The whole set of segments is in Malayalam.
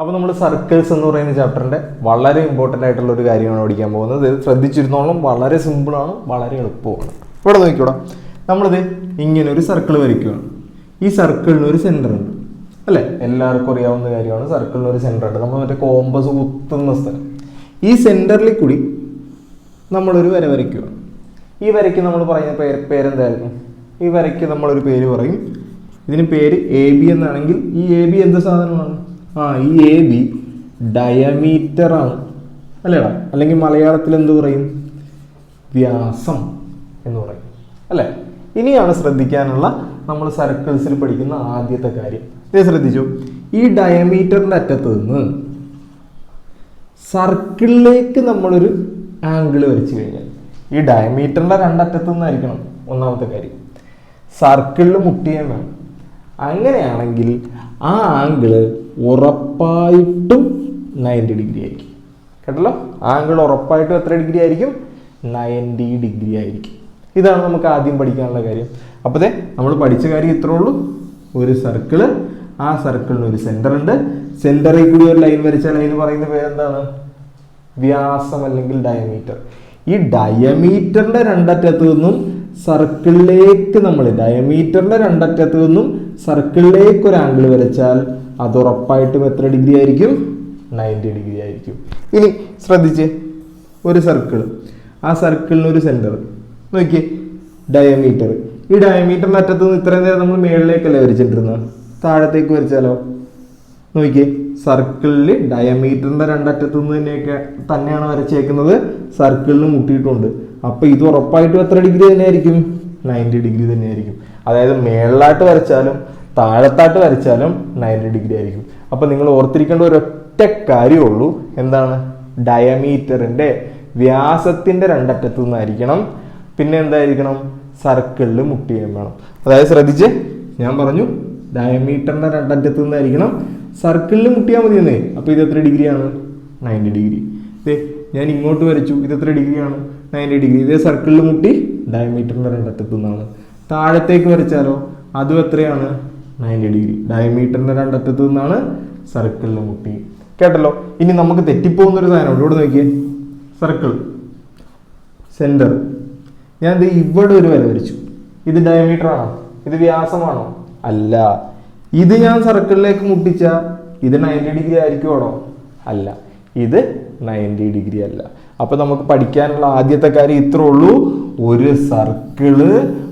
അപ്പോൾ നമ്മൾ സർക്കിൾസ് എന്ന് പറയുന്ന ചാപ്റ്ററിന്റെ വളരെ ഇമ്പോർട്ടന്റ് ആയിട്ടുള്ള ഒരു കാര്യമാണ് പഠിക്കാൻ പോകുന്നത്. ഇത് ശ്രദ്ധിച്ചിരുന്നോളം വളരെ സിമ്പിളാണ് വളരെ എളുപ്പമാണ് ഇവിടെ നോക്കിക്കൂടാ. നമ്മളിത് ഇങ്ങനെ ഒരു സർക്കിൾ വരയ്ക്കുകയാണ് ഈ സർക്കിളിന് ഒരു സെന്റർ ഉണ്ട്. അല്ലേ? എല്ലാവർക്കും അറിയാവുന്ന കാര്യമാണ്. സർക്കിളിന് ഒരു സെന്റർ ഉണ്ട്. നമ്മൾ മറ്റേ കോമ്പസ് കുത്തുന്ന സ്ഥലം. ഈ സെന്ററിൽ കൂടി നമ്മളൊരു വര വരയ്ക്കുകയാണ് ഈ വരയ്ക്ക് നമ്മൾ പറയുന്ന പേര് പേരെന്തായിരുന്നു ഈ വരയ്ക്ക് നമ്മളൊരു പേര് പറയും. ഇതിന് പേര് എ ബി എന്നാണെങ്കിൽ ഈ എ ബി എന്ത് സാധനമാണ്? ആ ഈ എ ബി ഡയമീറ്റർ ആണ്. അല്ലേടാ അല്ലെങ്കിൽ മലയാളത്തിൽ എന്ത് പറയും? വ്യാസം എന്ന് പറയും. അല്ലേ? ഇനിയാണ് ശ്രദ്ധിക്കാനുള്ള നമ്മൾ സർക്കിൾസിൽ പഠിക്കുന്ന ആദ്യത്തെ കാര്യം. ഇത് ശ്രദ്ധിച്ചു. ഈ ഡയമീറ്ററിന്റെ അറ്റത്ത് നിന്ന് സർക്കിളിലേക്ക് നമ്മളൊരു ആംഗിൾ വരച്ചു കഴിഞ്ഞാൽ ഈ ഡയമീറ്ററിന്റെ രണ്ടറ്റത്തു നിന്നായിരിക്കണം ഒന്നാമത്തെ കാര്യം. സർക്കിളിൽ മുട്ടിയാൻ വേണം. അങ്ങനെയാണെങ്കിൽ ആ ആംഗിൾ ഉറപ്പായിട്ടും നയന്റി ഡിഗ്രി ആയിരിക്കും. കേട്ടല്ലോ? ആംഗിൾ ഉറപ്പായിട്ടും എത്ര ഡിഗ്രി ആയിരിക്കും? നയന്റി ഡിഗ്രി ആയിരിക്കും. ഇതാണ് നമുക്ക് ആദ്യം പഠിക്കാനുള്ള കാര്യം. അപ്പോഴേ നമ്മൾ പഠിച്ച കാര്യം ഇത്രേ ഉള്ളൂ. ഒരു സർക്കിൾ ആ സർക്കിളിന് ഒരു സെന്റർ ഉണ്ട്. സെന്ററിൽ കൂടി ഒരു ലൈൻ വരച്ച ലൈൻ പറയുന്ന പേരെന്താണ്? വ്യാസം അല്ലെങ്കിൽ ഡയമീറ്റർ ഈ ഡയമീറ്ററിന്റെ രണ്ടറ്റത്ത് നിന്നും സർക്കിളിലേക്ക് നമ്മൾ ഡയമീറ്ററിന്റെ രണ്ടറ്റത്ത് നിന്നും സർക്കിളിലേക്ക് ഒരു ആംഗിൾ വരച്ചാൽ അത് ഉറപ്പായിട്ടും എത്ര ഡിഗ്രി ആയിരിക്കും? നയന്റി ഡിഗ്രി ആയിരിക്കും. ഇനി ശ്രദ്ധിച്ച് ഒരു സർക്കിൾ ആ സർക്കിളിന് ഒരു സെന്റർ നോക്കിയേ ഡയമീറ്റർ ഈ ഡയമീറ്റർ അറ്റത്ത് നിന്ന് ഇത്രയും നേരം നമ്മൾ മേളിലേക്കല്ലേ വരച്ചിട്ടിരുന്നത് താഴത്തേക്ക് വരച്ചാലോ? നോക്കിയേ സർക്കിളിൽ ഡയമീറ്ററിന്റെ രണ്ടറ്റത്ത് നിന്ന് തന്നെയൊക്കെ തന്നെയാണ് വരച്ചേക്കുന്നത്. സർക്കിളിൽ മുട്ടിയിട്ടുണ്ട്. അപ്പോൾ ഇത് ഉറപ്പായിട്ടും എത്ര ഡിഗ്രി തന്നെയായിരിക്കും? നയന്റി ഡിഗ്രി തന്നെയായിരിക്കും. അതായത് മേളിലായിട്ട് വരച്ചാലും താഴത്തായിട്ട് വരച്ചാലും നയന്റി ഡിഗ്രി ആയിരിക്കും. അപ്പോൾ നിങ്ങൾ ഓർത്തിരിക്കേണ്ട ഒരൊറ്റ കാര്യമുള്ളൂ. എന്താണ്? ഡയമീറ്ററിന്റെ വ്യാസത്തിന്റെ രണ്ടറ്റത്തു നിന്നായിരിക്കണം. പിന്നെ എന്തായിരിക്കണം? സർക്കിളിൽ മുട്ടിയും വേണം. അതായത് ശ്രദ്ധിച്ച് ഞാൻ പറഞ്ഞു ഡയമീറ്ററിന്റെ രണ്ടറ്റത്തു നിന്നായിരിക്കണം. സർക്കിളിൽ മുട്ടിയാൽ മതി എന്നേ അപ്പോൾ ഇത് എത്ര ഡിഗ്രിയാണ് നയന്റി ഡിഗ്രി ഇതേ ഞാൻ ഇങ്ങോട്ട് വരച്ചു. ഇത് എത്ര ഡിഗ്രിയാണ് നയന്റി ഡിഗ്രി ഇതേ സർക്കിളിൽ മുട്ടി ഡയമീറ്ററിന്റെ രണ്ടറ്റത്തു നിന്നാണ്. താഴത്തേക്ക് വരച്ചാലോ? അതും എത്രയാണ്? Ninety degree. ഡയമീറ്ററിന്റെ രണ്ടറ്റത്ത് നിന്നാണ് സർക്കിളിന് മുട്ടി. കേട്ടല്ലോ? ഇനി നമുക്ക് തെറ്റിപ്പോകുന്ന ഒരു സാധനം ഇവിടെ നോക്കിയേ. സർക്കിൾ. സെന്റർ ഞാൻ ഇത് ഇവിടെ ഒരു വില വരച്ചു. ഇത് ഡയമീറ്റർ ആണോ? ഇത് വ്യാസമാണോ? അല്ല. ഇത് ഞാൻ സർക്കിളിലേക്ക് മുട്ടിച്ച ഇത് നയന്റി ഡിഗ്രി ആയിരിക്കുവാണോ? അല്ല. ഇത് നയന്റി ഡിഗ്രി അല്ല. അപ്പൊ നമുക്ക് പഠിക്കാനുള്ള ആദ്യത്തെ കാര്യം ഇത്രേ ഉള്ളൂ. ഒരു സർക്കിൾ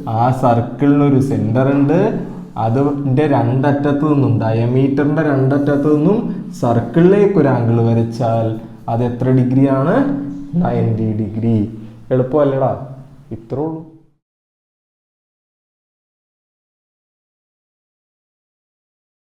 ആ സർക്കിളിന് ഒരു സെന്റർ ഉണ്ട്. അതിന്റെ രണ്ടറ്റത്തു നിന്നും ഡയമീറ്ററിന്റെ രണ്ടറ്റത്തു നിന്നും സർക്കിളിലേക്ക് ഒരു ആംഗിൾ വരച്ചാൽ അത് എത്ര ഡിഗ്രിയാണ്? Ninety degree. എളുപ്പമല്ലടാ. ഇത്രേ ഉള്ളൂ.